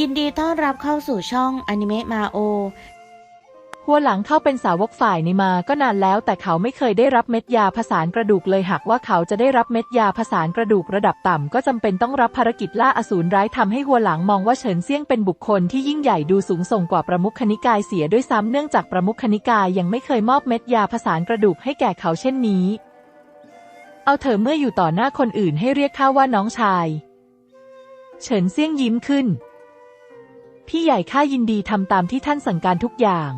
ยินดีต้อนรับเข้าสู่ช่องอนิเมะมาโอหัวหลังเข้าเป็นสาวกฝ่ายนี้มาก็นานแล้ว แต่เขาไม่เคยได้รับเม็ดยาผสานกระดูกเลยหากว่าเขาจะได้รับเม็ดยาผสานกระดูกระดับต่ำ ก็จำเป็นต้องรับภารกิจล่าอสูรร้ายทำให้หัวหลังมองว่าเฉินเซี่ยงเป็นบุคคลที่ยิ่งใหญ่ดูสูงส่งกว่าประมุขนิกายเสียด้วยซ้ำเนื่องจากประมุขนิกายยังไม่เคยมอบเม็ดยาผสานกระดูกให้แก่เขาเช่นนี้ เอาเถอเมื่ออยู่ต่อหน้าคนอื่นให้เรียกข้าว่าน้องชาย เฉินเซี่ยงยิ้มขึ้น พี่ใหญ่ข้ายินดีทำตามที่ท่านสั่งการทุกอย่าง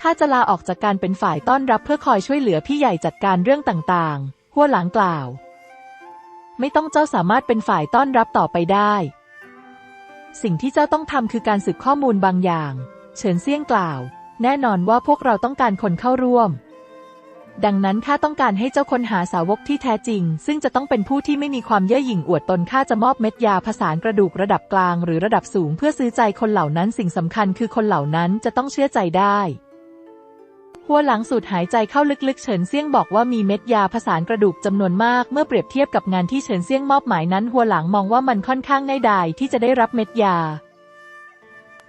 ข้าจะลาออกจากการเป็นฝ่ายต้อนรับเพื่อคอยช่วยเหลือพี่ใหญ่จัดการเรื่องต่างๆ หัวหลังกล่าว ไม่ต้องเจ้าสามารถเป็นฝ่ายต้อนรับต่อไปได้ สิ่งที่เจ้าต้องทำคือการสืบข้อมูลบางอย่าง เฉินเซี่ยงกล่าว แน่นอนว่าพวกเราต้องการคนเข้าร่วม ดังนั้นข้าต้องการให้เจ้าค้นหาสาวกที่แท้จริง ซึ่งจะต้องเป็นผู้ที่ไม่มีความเย่อหยิ่งอวดตนข้าจะมอบเม็ดยาผสานกระดูกระดับกลางหรือระดับสูงเพื่อซื้อใจคนเหล่านั้นสิ่งสำคัญคือคนเหล่านั้นจะต้องเชื่อใจได้ หัวหลังสูดหายใจเข้าลึกๆ เฉินเซี่ยงบอกว่ามีเม็ดยาผสานกระดูกจำนวนมากเมื่อเปรียบเทียบกับงานที่เฉินเซี่ยงมอบหมายนั้น หัวหลังมองว่ามันค่อนข้างง่ายดายที่จะได้รับเม็ดยา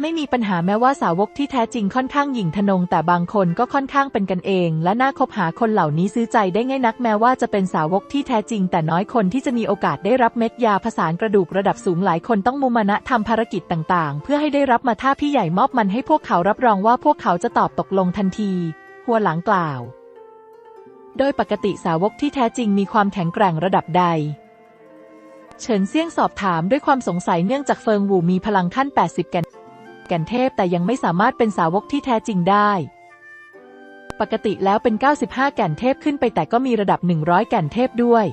ไม่มีปัญหาแม้ว่าสาวกที่แท้จริงค่อนข้างหยิ่งทนง แต่บางคนก็ค่อนข้างเป็นกันเอง และน่าคบหาคนเหล่านี้ซื้อใจได้ง่ายนักแม้ว่าจะเป็นสาวกที่แท้จริง แต่น้อยคนที่จะมีโอกาสได้รับเม็ดยาผสานกระดูกระดับสูงหลายคนต้องมุมานะทำภารกิจต่างๆ เพื่อให้ได้รับมาถ้าพี่ใหญ่มอบมันให้พวกเขารับรองว่าพวกเขาจะตอบตกลงทันที หัวหลังกล่าว โดยปกติสาวกที่แท้จริงมีความแข็งแกร่งระดับใดเฉินเซี่ยงสอบถามด้วยความสงสัยเนื่องจากเฟิงหูมีพลังขั้น 80 แก่น ก่นเทพแต่ยังไม่สามารถเป็นสาวกที่แท้จริงได้ ปกติแล้วเป็น 95 แก่นเทพขึ้นไปแต่ก็มีระดับ 100 แก่นเทพด้วย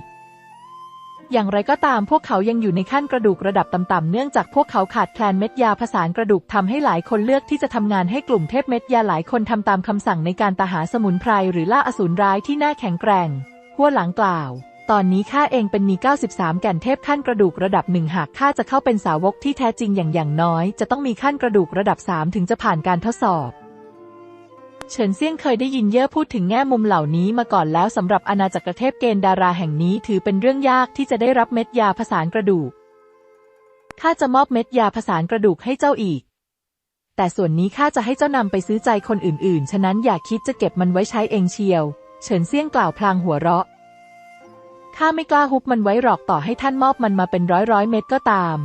อย่างไรก็ตามพวกเขายังอยู่ในขั้นกระดูกระดับต่ำๆเนื่องจากพวกเขาขาดแคลนเม็ดยาผสานกระดูกทำให้หลายคนเลือกที่จะทำงานให้กลุ่มเทพเม็ดยาหลายคนทำตามคำสั่งในการตาหาสมุนไพรหรือล่าอสูรร้ายที่น่าแข็งแกร่ง หัวหลังกล่าว ตอนนี้ข้าเองเป็นมี93 แก่นเทพขั้นกระดูกระดับหนึ่งหากข้าจะเข้าเป็นสาวกที่แท้จริงอย่างอย่างน้อย จะต้องมีขั้นกระดูกระดับ 3 ถึงจะผ่านการทดสอบ เฉินเซี่ยงเคยได้ยินเย่อพูดถึงแง่มุมเหล่านี้มาก่อนแล้วสำหรับอาณาจักรเทพเกณฑ์ดาราแห่งนี้ถือเป็นเรื่องยากที่จะได้รับเม็ดยาผสานกระดูกข้าจะมอบเม็ดยาผสานกระดูกให้เจ้าอีก แต่ส่วนนี้ข้าจะให้เจ้านำไปซื้อใจคนอื่นๆ ฉะนั้นอย่าคิดจะเก็บมันไว้ใช้เองเชียว เฉินเซี่ยงกล่าวพลางหัวเราะ ข้าไม่กล้าฮุบมันไว้หรอกต่อให้ท่านมอบมันมาเป็นร้อยร้อยเม็ดก็ตาม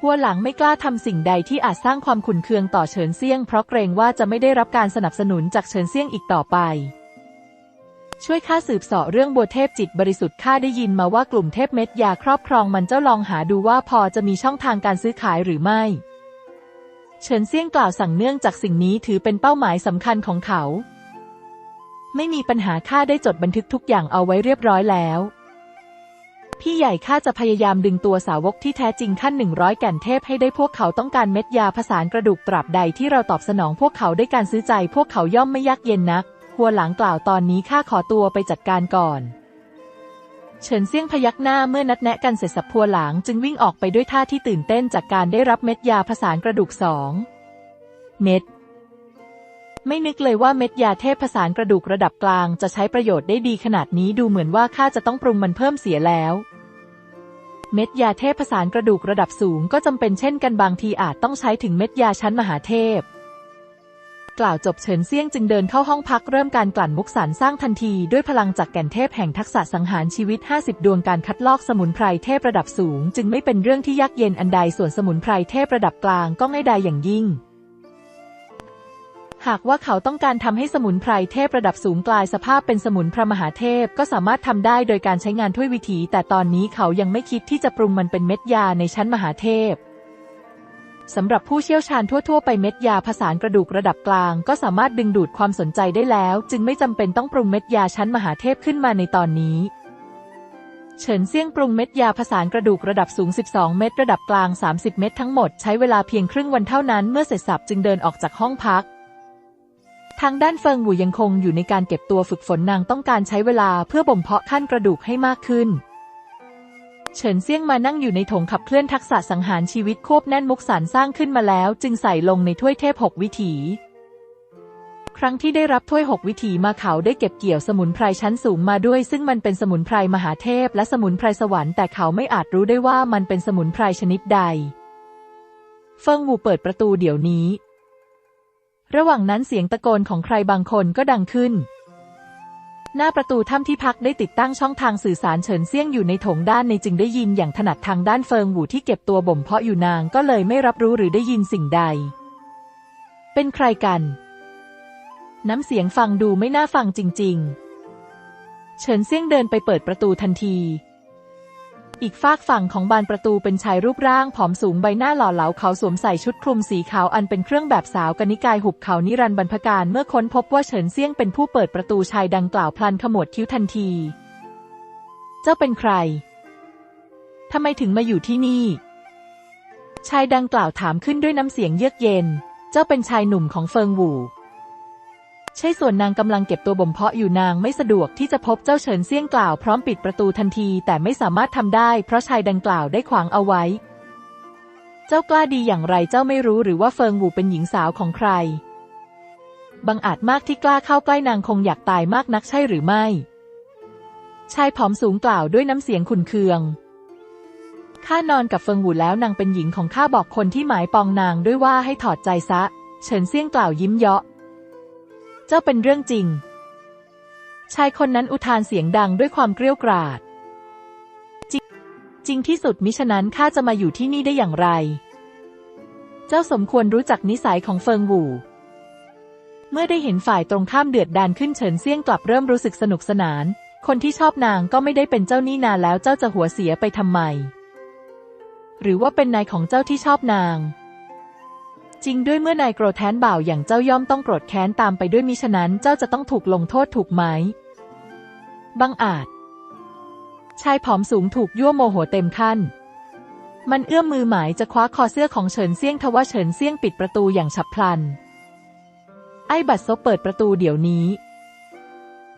หัวหลังไม่กล้าทำสิ่งใดที่อาจสร้างความขุ่นเคืองต่อเฉินเซี่ยง เพราะเกรงว่าจะไม่ได้รับการสนับสนุนจากเฉินเซี่ยงอีกต่อไป ช่วยข้าสืบเสาะเรื่องบัวเทพจิตบริสุทธิ์ข้าได้ยินมาว่ากลุ่มเทพเม็ดยาครอบครองมันเจ้าลองหาดูว่าพอจะมีช่องทางการซื้อขายหรือไม่เฉินเซี่ยงกล่าวสั่งเนื่องจากสิ่งนี้ถือเป็นเป้าหมายสำคัญของเขา ไม่มีปัญหาข้าได้จดบันทึกทุกอย่างเอาไว้เรียบร้อยแล้ว พี่ใหญ่ข้าจะพยายามดึงตัวสาวกที่แท้จริงขั้นหนึ่งร้อยแก่นเทพให้ได้พวกเขาต้องการเม็ดยาผสานกระดูกตราบใดที่เราตอบสนองพวกเขาด้วยการซื้อใจพวกเขาย่อมไม่ยากเย็นนัก หัวหลังกล่าวตอนนี้ข้าขอตัวไปจัดการก่อนเฉินเซี่ยงพยักหน้าเมื่อนัดแนะกันเสร็จสับพัวหลางจึงวิ่งออกไปด้วยท่าที่ตื่นเต้นจากการได้รับเม็ดยาผสานกระดูกสองเม็ด ไม่นึกเลยว่าเม็ดยาเทพผสานกระดูกระดับกลางจะใช้ประโยชน์ได้ดีขนาดนี้ดูเหมือนว่าข้าจะต้องปรุงมันเพิ่มเสียแล้ว เม็ดยาเทพผสานกระดูกระดับสูงก็จำเป็นเช่นกันบางทีอาจต้องใช้ถึงเม็ดยาชั้นมหาเทพ กล่าวจบเฉินเซี่ยงจึงเดินเข้าห้องพักเริ่มการกลั่นมุกสารสร้างทันทีด้วยพลังจากแก่นเทพแห่งทักษะสังหารชีวิต 50 ดวงการคัดลอกสมุนไพรเทพระดับสูง จึงไม่เป็นเรื่องที่ยากเย็นอันใดส่วนสมุนไพรเทพระดับกลางก็ง่ายดายอย่างยิ่ง หากว่าเขาต้องการทำให้สมุนไพรเทพระดับสูงกลายสภาพเป็นสมุนพระมหาเทพก็สามารถทำได้โดยการใช้งานถ้วยวิถี แต่ตอนนี้เขายังไม่คิดที่จะปรุงมันเป็นเม็ดยาในชั้นมหาเทพสำหรับผู้เชี่ยวชาญทั่ว ๆ ไปเม็ดยาผสานกระดูกระดับกลาง ก็สามารถดึงดูดความสนใจได้แล้ว จึงไม่จำเป็นต้องปรุงเม็ดยาชั้นมหาเทพขึ้นมาในตอนนี้เฉินเซี่ยงปรุงเม็ดยาผสานกระดูกระดับสูง 12 เม็ดระดับกลาง 30 เม็ดทั้งหมดใช้เวลาเพียงครึ่งวันเท่านั้นเมื่อเสร็จสับจึงเดินออกจากห้องพัก ทางด้านเฟิงหูยังคงอยู่ในการเก็บตัวฝึกฝนนางต้องการใช้เวลาเพื่อบ่มเพาะขั้นกระดูกให้มากขึ้น เฉินเซี่ยงมานั่งอยู่ในถงขับเคลื่อนทักษะสังหารชีวิตควบแน่นมุกสารสร้างขึ้นมาแล้ว จึงใส่ลงในถ้วยเทพหกวิถี ครั้งที่ได้รับถ้วยหกวิถีมาเขาได้เก็บเกี่ยวสมุนไพรชั้นสูงมาด้วย ซึ่งมันเป็นสมุนไพรมหาเทพ และสมุนไพรสวรรค์แต่เขาไม่อาจรู้ได้ว่ามันเป็นสมุนไพรชนิดใด เฟิงวูเปิดประตูเดี๋ยวนี้ ระหว่างนั้นเสียงตะโกนของใครบางคนก็ดังขึ้น หน้าประตูถ้ำที่พักได้ติดตั้งช่องทางสื่อสารเฉินเซี่ยงอยู่ในโถงด้านในจึงได้ยินอย่างถนัดทางด้านเฟิงหูที่เก็บตัวบ่มเพาะอยู่นางก็เลยไม่รับรู้หรือได้ยินสิ่งใด เป็นใครกัน น้ำเสียงฟังดูไม่น่าฟังจริง ๆ เฉินเซี่ยงเดินไปเปิดประตูทันที อีกฝากฝั่งของบานประตูเป็นชายรูปร่างผอมสูงใบหน้าหล่อเหลาเขาสวมใส่ชุดคลุมสีขาวอันเป็นเครื่องแบบสาวกนิกายหุบเขานิรันดร์บรรพการเมื่อค้นพบว่าเฉินเซียงเป็นผู้เปิดประตูชายดังกล่าวพลันขมวดคิ้วทันที เจ้าเป็นใครทำไมถึงมาอยู่ที่นี่ ชายดังกล่าวถามขึ้นด้วยน้ำเสียงเยือกเย็น เจ้าเป็นชายหนุ่มของเฟิงหวู ใช่ส่วนนางกำลังเก็บตัวบ่มเพาะอยู่นางไม่สะดวกที่จะพบเจ้าเฉินเซี่ยงกล่าวพร้อมปิดประตูทันที แต่ไม่สามารถทำได้เพราะชายดังกล่าวได้ขวางเอาไว้ เจ้ากล้าดีอย่างไรเจ้าไม่รู้หรือว่าเฟิงหวูเป็นหญิงสาวของใคร บังอาจมากที่กล้าเข้าใกล้นางคงอยากตายมากนักใช่หรือไม่ ชายผอมสูงกล่าวด้วยน้ำเสียงขุนเคืองข้านอนกับเฟิงหวูแล้วนางเป็นหญิงของข้าบอกคนที่หมายปองนางด้วยว่าให้ถอดใจซะ เฉินเซี่ยงกล่าวยิ้มเยาะ เจ้าเป็นเรื่องจริง ชายคนนั้นอุทานเสียงดังด้วยความเกรี้ยวกราด จริงจริงที่สุดมิฉะนั้นข้าจะมาอยู่ที่นี่ได้อย่างไร เจ้าสมควรรู้จักนิสัยของเฟิงหวูเมื่อได้เห็นฝ่ายตรงข้ามเดือดดานขึ้นเฉินเซี่ยงกลับเริ่มรู้สึกสนุกสนาน คนที่ชอบนางก็ไม่ได้เป็นเจ้านี่นานแล้วเจ้าจะหัวเสียไปทำไม หรือว่าเป็นนายของเจ้าที่ชอบนาง จริงด้วยเมื่อนายโกรธแค้นบ่าวอย่างเจ้าย่อมต้องโกรธแค้นตามไปด้วยมิฉะนั้นเจ้าจะต้องถูกลงโทษถูกไหมบังอาจ ชายผอมสูงถูกยั่วโมโหเต็มขั้น มันเอื้อมมือหมายจะคว้าคอเสื้อของเฉินเซี่ยงทว่าเฉินเซี่ยงปิดประตูอย่างฉับพลัน ไอ้บัดซบเปิดประตูเดี๋ยวนี้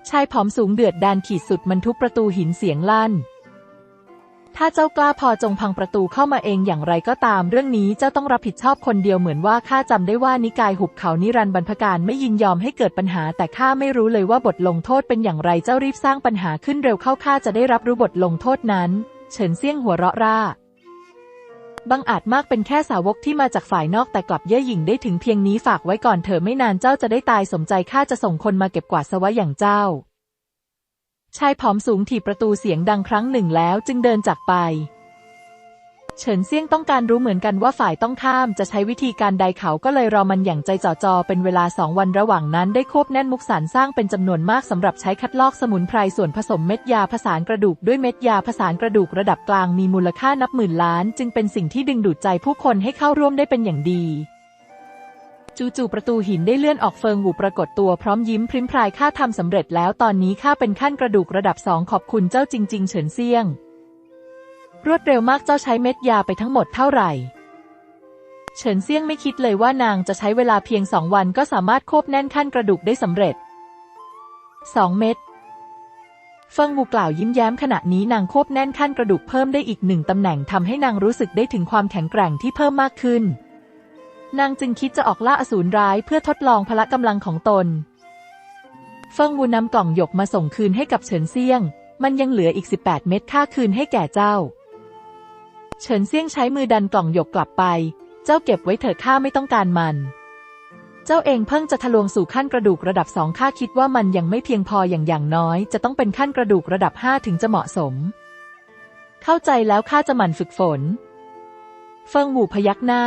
ชายผอมสูงเดือดดานขีดสุดมันทุบประตูหินเสียงลั่น ถ้าเจ้ากล้าพอจงพังประตูเข้ามาเองอย่างไรก็ตาม เรื่องนี้เจ้าต้องรับผิดชอบคนเดียวเหมือนว่าข้าจำได้ว่านิกายหุบเขานิรันดร์บรรพการไม่ยินยอมให้เกิดปัญหา แต่ข้าไม่รู้เลยว่าบทลงโทษเป็นอย่างไรเจ้ารีบสร้างปัญหาขึ้นเร็วเข้าข้าจะได้รับรู้บทลงโทษนั้นเฉินเซี่ยงหัวเราะร่าบังอาจมากเป็นแค่สาวกที่มาจากฝ่ายนอกแต่กลับเย่อหยิ่งได้ถึงเพียงนี้ฝากไว้ก่อนเถอะไม่นานเจ้าจะได้ตายสมใจข้าจะส่งคนมาเก็บกวาดสวะอย่างเจ้า ชายผอมสูงถีบประตูเสียงดังครั้งหนึ่งแล้วจึงเดินจากไป เฉินเซี่ยงต้องการรู้เหมือนกันว่าฝ่ายต้องข้ามจะใช้วิธีการใดเขาก็เลยรอมันอย่างใจจ่อจอเป็นเวลาสองวันระหว่างนั้นได้ควบแน่นมุกสารสร้างเป็นจำนวนมากสำหรับใช้คัดลอกสมุนไพรส่วนผสมเม็ดยาผสานกระดูกด้วยเม็ดยาผสานกระดูกระดับกลางมีมูลค่านับหมื่นล้าน จึงเป็นสิ่งที่ดึงดูดใจผู้คนให้เข้าร่วมได้เป็นอย่างดี จู่ๆประตูหินได้เลื่อนออกเฟิงหูปรากฏตัวพร้อมยิ้มพริ้มพรายข้าทำสำเร็จแล้วตอนนี้ข้าเป็นขั้นกระดูกระดับสองขอบคุณเจ้าจริง ๆ เฉินเซียง รวดเร็วมากเจ้าใช้เม็ดยาไปทั้งหมดเท่าไหร่ เฉินเซียงไม่คิดเลยว่านางจะใช้เวลาเพียงสองวันก็สามารถควบแน่นขั้นกระดูกได้สำเร็จสองเม็ดเฟิงวูกล่าวยิ้มแย้มขณะนี้นางควบแน่นขั้นกระดูกเพิ่มได้อีกหนึ่งตำแหน่งทำให้นางรู้สึกได้ถึงความแข็งแกร่งที่เพิ่มมากขึ้น นางจึงคิดจะออกล่าอสูรร้ายเพื่อทดลองพละกำลังของตน เฟิงวูนำกล่องหยกมาส่งคืนให้กับเฉินเซียง มันยังเหลืออีก 18 เม็ดค่าคืนให้แก่เจ้า เฉินเซียงใช้มือดันกล่องหยกกลับไป เจ้าเก็บไว้เถิดข้าไม่ต้องการมัน เจ้าเองเพิ่งจะทะลวงสู่ขั้นกระดูกระดับสองข้าคิดว่ามันยังไม่เพียงพออย่างอย่างน้อย จะต้องเป็นขั้นกระดูกระดับห้าถึงจะเหมาะสม เข้าใจแล้วข้าจะหมั่นฝึกฝน เฟิงหูพยักหน้า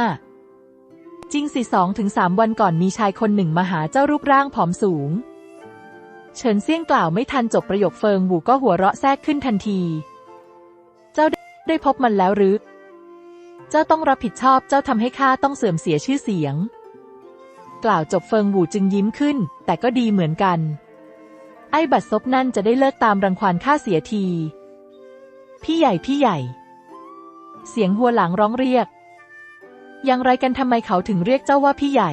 จริงสิสองถึงสามวันก่อนมีชายคนหนึ่งมาหาเจ้ารูปร่างผอมสูง เฉินเซี่ยงกล่าวไม่ทันจบประโยคเฟิงหูก็หัวเราะแทรกขึ้นทันที เจ้าได้ได้พบมันแล้วหรือ เจ้าต้องรับผิดชอบเจ้าทำให้ข้าต้องเสื่อมเสียชื่อเสียง กล่าวจบเฟิงหูจึงยิ้มขึ้น แต่ก็ดีเหมือนกัน ไอ้บัดซบนั่นจะได้เลิกตามรังควานข้าเสียที พี่ใหญ่พี่ใหญ่ เสียงหัวหลังร้องเรียก อย่างไรกันทำไมเขาถึงเรียกเจ้าว่าพี่ใหญ่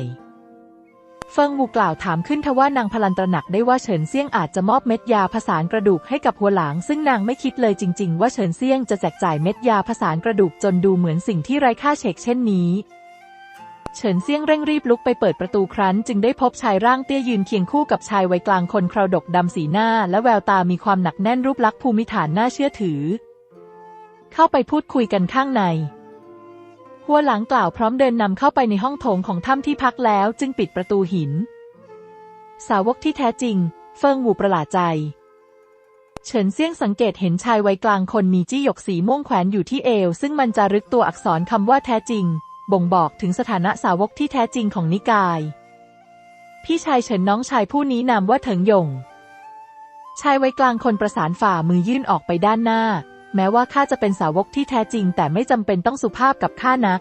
เฟิงวูกล่าวถามขึ้นทว่านางพลันตระหนักได้ว่าเฉินเซี่ยงอาจจะมอบเม็ดยาผสานกระดูกให้กับหัวหลาง ซึ่งนางไม่คิดเลยจริง ๆ ว่าเฉินเซี่ยงจะแจกจ่ายเม็ดยาผสานกระดูกจนดูเหมือนสิ่งที่ไร้ค่าเฉกเช่นนี้เฉินเซี่ยงเร่งรีบลุกไปเปิดประตูครั้น จึงได้พบชายร่างเตี้ยยืนเคียงคู่กับชายวัยกลางคนคราวดกดำสีหน้า และแววตามีความหนักแน่นรูปลักษณ์ภูมิฐานน่าเชื่อถือ เข้าไปพูดคุยกันข้างใน หัวหลังกล่าวพร้อมเดินนำเข้าไปในห้องโถงของถ้ำที่พักแล้วจึงปิดประตูหิน สาวกที่แท้จริง เฟิงหูประหลาดใจ เฉินเซี่ยงสังเกตเห็นชายวัยกลางคนมีจี้หยกสีม่วงแขวนอยู่ที่เอว ซึ่งมันจะรึกตัวอักษรคำว่าแท้จริง บ่งบอกถึงสถานะสาวกที่แท้จริงของนิกาย พี่ชายเฉินน้องชายผู้นี้นามว่าเถิงหยงชายวัยกลางคนประสานฝ่ามือยื่นออกไปด้านหน้า แม้ว่าข้าจะเป็นสาวกที่แท้จริง แต่ไม่จำเป็นต้องสุภาพกับข้านัก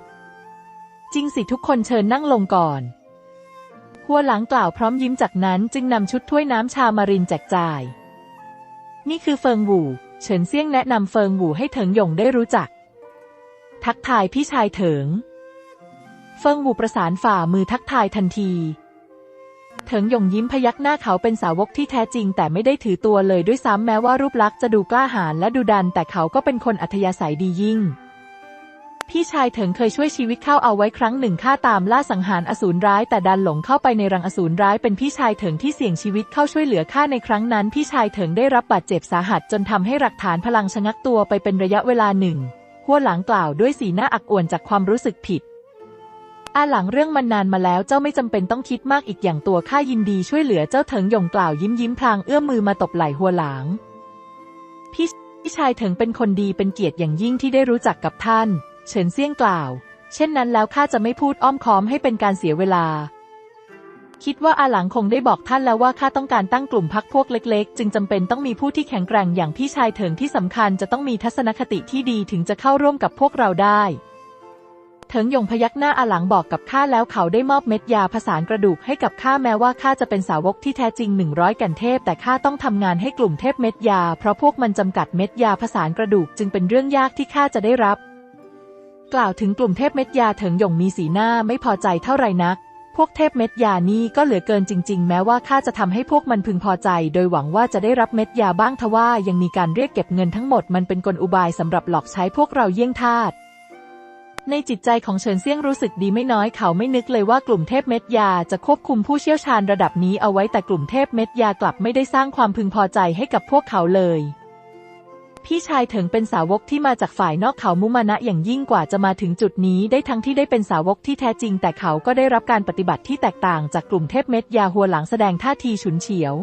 จริงสิทุกคนเชิญนั่งลงก่อน หัวหลังกล่าวพร้อมยิ้มจากนั้นจึงนำชุดถ้วยน้ำชามารินแจกจ่าย นี่คือเฟิงหวูเฉินเซี่ยงแนะนำเฟิงหวูให้เถิงหยงได้รู้จัก ทักทายพี่ชายเถิง เฟิงหวูประสานฝ่ามือทักทายทันที เถิงหยงยิ้มพยักหน้าเขาเป็นสาวกที่แท้จริง แต่ไม่ได้ถือตัวเลยด้วยซ้ำแม้ว่ารูปลักษณ์จะดูกล้าหาญและดูดัน แต่เขาก็เป็นคนอัธยาศัยดียิ่ง พี่ชายเถิงเคยช่วยชีวิตเข้าเอาไว้ครั้งหนึ่งข้าตามล่าสังหารอสูรร้าย แต่ดันหลงเข้าไปในรังอสูรร้ายเป็นพี่ชายเถิงที่เสี่ยงชีวิตเข้าช่วยเหลือข้าในครั้งนั้น พี่ชายเถิงได้รับบาดเจ็บสาหัสจนทำให้หลักฐานพลังชะงักตัวไปเป็นระยะเวลาหนึ่งหัวหลังกล่าวด้วยสีหน้าอักอ่วนจากความรู้สึกผิด อาหลังเรื่องมันนานมาแล้วเจ้าไม่จำเป็นต้องคิดมากอีกอย่างตัวข้ายินดีช่วยเหลือเจ้าเถิงหยงกล่าวยิ้มยิ้มพลางเอื้อมมือมาตบไหล่หัวหลางพี่พี่ชายเถิงเป็นคนดีเป็นเกียรติอย่างยิ่งที่ได้รู้จักกับท่าน เฉินเซี่ยงกล่าว เช่นนั้นแล้วข้าจะไม่พูดอ้อมค้อมให้เป็นการเสียเวลา คิดว่าอาหลังคงได้บอกท่านแล้วว่าข้าต้องการตั้งกลุ่มพักพวกเล็ก ๆ จึงจำเป็นต้องมีผู้ที่แข็งแกร่งอย่างพี่ชายเถิงที่สำคัญจะต้องมีทัศนคติที่ดีถึงจะเข้าร่วมกับพวกเราได้ เถิงหยงพยักหน้าอาหลังบอกกับข้าแล้วเขาได้มอบเม็ดยาผสานกระดูกให้กับข้าแม้ว่าข้าจะเป็นสาวกที่แท้จริงหนึ่งร้อยกันเทพ แต่ข้าต้องทำงานให้กลุ่มเทพเม็ดยา เพราะพวกมันจำกัดเม็ดยาผสานกระดูกจึงเป็นเรื่องยากที่ข้าจะได้รับ กล่าวถึงกลุ่มเทพเม็ดยาเถิงหยงมีสีหน้าไม่พอใจเท่าไหร่นักพวกเทพเม็ดยานี่ก็เหลือเกินจริง ๆ แม้ว่าข้าจะทำให้พวกมันพึงพอใจ โดยหวังว่าจะได้รับเม็ดยาบ้างทว่ายังมีการเรียกเก็บเงินทั้งหมดมันเป็นกลอุบายสำหรับหลอกใช้พวกเราเยี่ยงทาส ในจิตใจของเฉินเซี่ยงรู้สึกดีไม่น้อยเขาไม่นึกเลยว่ากลุ่มเทพเม็ดยาจะควบคุมผู้เชี่ยวชาญระดับนี้เอาไว้แต่กลุ่มเทพเม็ดยากลับไม่ได้สร้างความพึงพอใจให้กับพวกเขาเลย พี่ชายถิงเป็นสาวกที่มาจากฝ่ายนอกเขามุมานะอย่างยิ่งกว่าจะมาถึงจุดนี้ได้ทั้งที่ได้เป็นสาวกที่แท้จริง แต่เขาก็ได้รับการปฏิบัติที่แตกต่างจากกลุ่มเทพเม็ดยาหัวหลังแสดงท่าทีฉุนเฉียว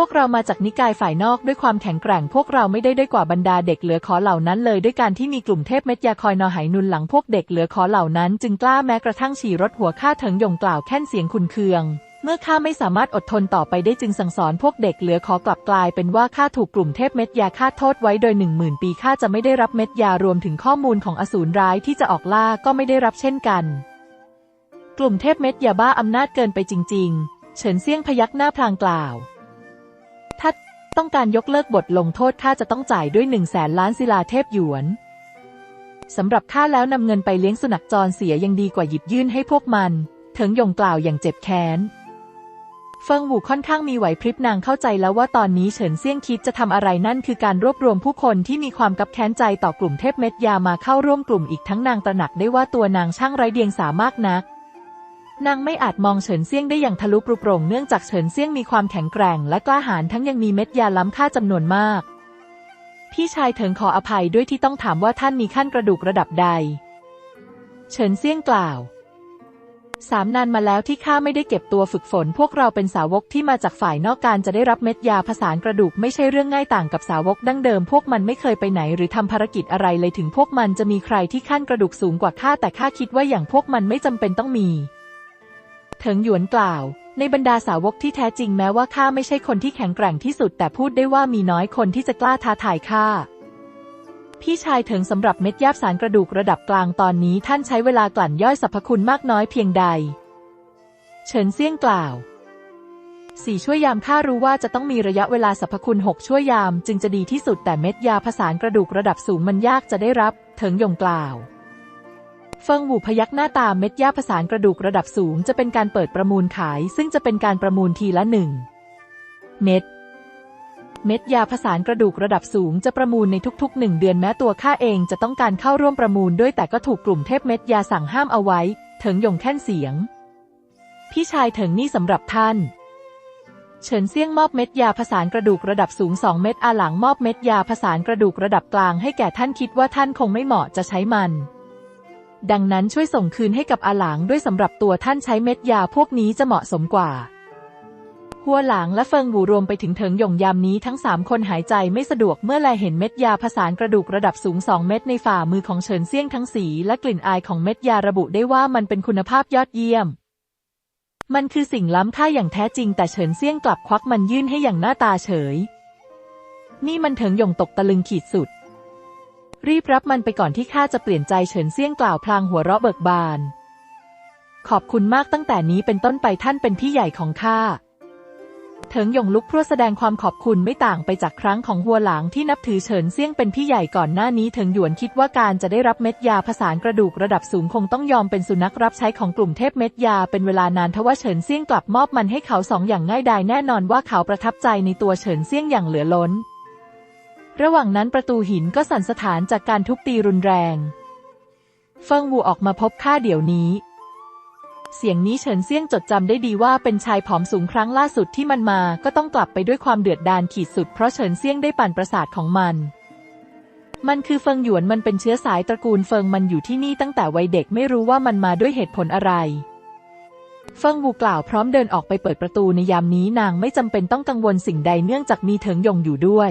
พวกเรามาจากนิกายฝ่ายนอกด้วยความแข็งแกร่ง พวกเราไม่ได้ด้อยกว่าบรรดาเด็กเหลือขอเหล่านั้นเลยด้วยการที่มีกลุ่มเทพเม็ดยาคอยนอหายนุนหลังพวกเด็กเหลือขอเหล่านั้น จึงกล้าแม้กระทั่งฉี่รถหัวข้าเถิงหยงกล่าวแค่นเสียงคุนเคือง เมื่อข้าไม่สามารถอดทนต่อไปได้จึงสั่งสอนพวกเด็กเหลือขอกลับกลาย เป็นว่าข้าถูกกลุ่มเทพเม็ดยาฆ่าโทษไว้โดยหนึ่งหมื่นปีข้าจะไม่ได้รับเม็ดยารวมถึงข้อมูลของอสูรร้ายที่จะออกล่าก็ไม่ได้รับเช่นกัน กลุ่มเทพเม็ดยาบ้าอำนาจเกินไปจริง ๆ เฉินเซี่ยงพยักหน้าพลางกล่าว ถ้าต้องการยกเลิกบทลงโทษข้าจะต้องจ่ายด้วยหนึ่งแสนล้านศิลาเทพหยวนสำหรับข้าแล้วนำเงินไปเลี้ยงสุนัขจรเสียยังดีกว่าหยิบยื่นให้พวกมันเถิงหยงกล่าวอย่างเจ็บแค้น เฟิงหูค่อนข้างมีไหวพริบนางเข้าใจแล้วว่าตอนนี้เฉินเซี่ยงคิดจะทำอะไรนั่นคือการรวบรวมผู้คนที่มีความกับแค้นใจต่อกลุ่มเทพเม็ดยามาเข้าร่วมกลุ่มอีกทั้งนางตระหนักได้ว่าตัวนางช่างไร้เดียงสามากนัก นางไม่อาจมองเฉินเซี่ยงได้อย่างทะลุปรุโปร่งเนื่องจากเฉินเซี่ยงมีความแข็งแกร่งและกล้าหาญทั้งยังมีเม็ดยาล้ำค่าจำนวนมาก พี่ชายเถิงขออภัยด้วยที่ต้องถามว่าท่านมีขั้นกระดูกระดับใด เฉินเซี่ยงกล่าวสามนานมาแล้วที่ข้าไม่ได้เก็บตัวฝึกฝน พวกเราเป็นสาวกที่มาจากฝ่ายนอกการจะได้รับเม็ดยาผสานกระดูกไม่ใช่เรื่องง่ายต่างกับสาวกดั้งเดิม พวกมันไม่เคยไปไหนหรือทำภารกิจอะไรเลยถึงพวกมันจะมีใครที่ขั้นกระดูกสูงกว่าข้าแต่ข้าคิดว่าอย่างพวกมันไม่จำเป็นต้องมี เถิงหยวนกล่าว ในบรรดาสาวกที่แท้จริงแม้ว่าข้าไม่ใช่คนที่แข็งแกร่งที่สุด แต่พูดได้ว่ามีน้อยคนที่จะกล้าท้าทายข้าพี่ชายเถิงสำหรับเม็ดยาบสารกระดูกระดับกลางตอนนี้ท่านใช้เวลากลั่นย่อยสรรพคุณมากน้อยเพียงใด เฉินเซี่ยงกล่าวสี่ช่วยยามข้ารู้ว่าจะต้องมีระยะเวลาสรรพคุณหกช่วยยามจึงจะดีที่สุดแต่เม็ดยาผสานกระดูกระดับสูงมันยากจะได้รับ เถิงหยงกล่าว เฟิงหวูพยักหน้าตาเม็ดยาผสานกระดูกระดับสูง จะเป็นการเปิดประมูลขาย ซึ่งจะเป็นการประมูลทีละหนึ่งเม็ดเม็ดยาผสานกระดูกระดับสูงจะประมูลในทุกๆหนึ่งเดือนแม้ตัวข้าเองจะต้องการเข้าร่วมประมูลด้วยแต่ก็ถูกกลุ่มเทพเม็ดยาสั่งห้ามเอาไว้ เถิงหยงแค่นเสียง พี่ชายเถิงนี่สำหรับท่าน เฉินเซี่ยงมอบเม็ดยาผสานกระดูกระดับสูงสองเม็ดอาหลังมอบเม็ดยาผสานกระดูกระดับกลางให้แก่ท่านคิดว่าท่านคงไม่เหมาะจะใช้มัน ดังนั้นช่วยส่งคืนให้กับอาหลางด้วยสำหรับตัวท่านใช้เม็ดยาพวกนี้จะเหมาะสมกว่า หัวหลางและเฟิงหูรวมไปถึงเถิงหยงยามนี้ทั้งสามคนหายใจไม่สะดวกเมื่อแลเห็นเม็ดยาผสานกระดูกระดับสูงสองเม็ดในฝ่ามือของเฉินเซี่ยงทั้งสีและกลิ่นอายของเม็ดยาระบุได้ว่ามันเป็นคุณภาพยอดเยี่ยม มันคือสิ่งล้ำค่าอย่างแท้จริง แต่เฉินเซี่ยงกลับควักมันยื่นให้อย่างหน้าตาเฉย นี่มันเถิงหยงตกตะลึงขีดสุด รีบรับมันไปก่อนที่ข้าจะเปลี่ยนใจเฉินเซี่ยงกล่าวพลางหัวเราะเบิกบาน ขอบคุณมากตั้งแต่นี้เป็นต้นไปท่านเป็นพี่ใหญ่ของข้าเถิงหยงลุกพรวดแสดงความขอบคุณไม่ต่างไปจากครั้งของหัวหลางที่นับถือเฉินเซี่ยงเป็นพี่ใหญ่ก่อนหน้านี้เถิงหยวนคิดว่าการจะได้รับเม็ดยาผสานกระดูกระดับสูงคงต้องยอมเป็นสุนัขรับใช้ของกลุ่มเทพเม็ดยาเป็นเวลานานทว่าเฉินเซี่ยงกลับมอบมันให้เขาสองอย่างง่ายดายแน่นอนว่าเขาประทับใจในตัวเฉินเซี่ยงอย่างเหลือล้น ระหว่างนั้นประตูหินก็สั่นสะท้านจากการทุบตีรุนแรง เฟิงวูออกมาพบข้าเดี๋ยวนี้ เสียงนี้เฉินเซี่ยงจดจำได้ดีว่าเป็นชายผอมสูงครั้งล่าสุดที่มันมา ก็ต้องกลับไปด้วยความเดือดดาลขีดสุดเพราะเฉินเซี่ยงได้ปั่นประสาทของมัน มันคือเฟิงหยวนมันเป็นเชื้อสายตระกูลเฟิงมันอยู่ที่นี่ตั้งแต่วัยเด็กไม่รู้ว่ามันมาด้วยเหตุผลอะไรเฟิงวูกล่าวพร้อมเดินออกไปเปิดประตูในยามนี้นางไม่จำเป็นต้องกังวลสิ่งใดเนื่องจากมีเถิงยงอยู่ด้วย